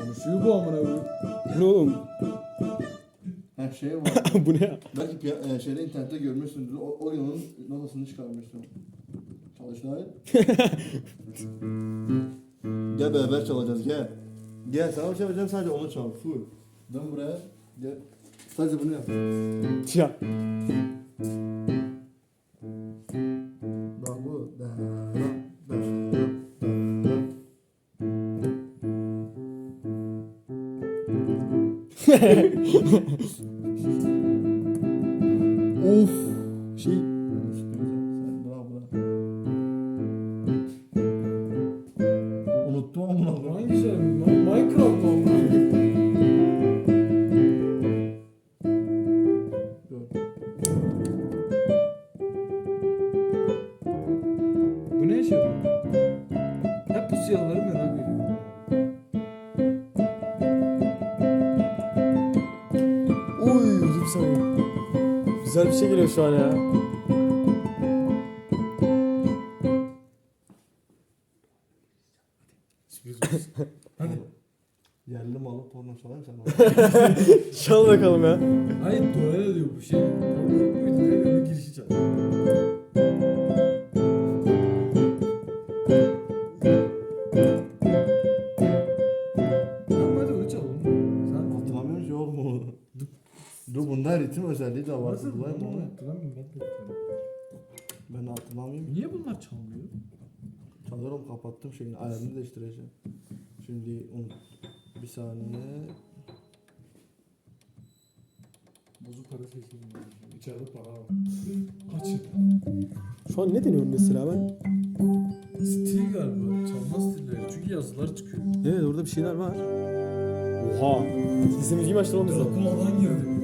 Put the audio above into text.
Konuşuyor bu amına koyayım. Ne oğlum? Her şey var. bu ne ya? Belki piya- e, şeyde internette görmüşsündür. O, o onun notasını çıkarmıştım. Çalış lan. gel beraber çalacağız gel. Gel sana bir şey vereceğim sadece onu çal. Full. Dön buraya. Gel. Sadece bunu yap. Ya. Bak bu. Da, of. Şey. Bravo bravo. Unuttum amına koyayım. Hangi? Ma- Minecraft mı amına koyayım? Dur. Bu ne işe yarıyor? Hep bu siyahları merak Uy. Bir saniye. Güzel bir şey geliyor şu an ya. Sürpriz olsun. Hadi. Yerli malı porno çalar mısın sen? Çal bakalım ya. Hayır dua ediyor bu şey. Dur bunda ritim özelliği de var. Nasıl Bulayım bunu onu. hatırlamıyorum ben de hatırlamıyorum. Ben. Niye bunlar çalmıyor? Çalıyorum kapattım şeyini. Ayarını değiştireceğim. Şimdi unut. Bir saniye. Bozuk para sesi dinliyorum. İçeride para var. Kaçın. Şu an ne deniyorum mesela ben? Stil galiba. Çalma stilleri. Çünkü yazılar çıkıyor. Evet orada bir şeyler var. Oha. Sesimizi iyi açtırmamız lazım. Drakuladan girdi.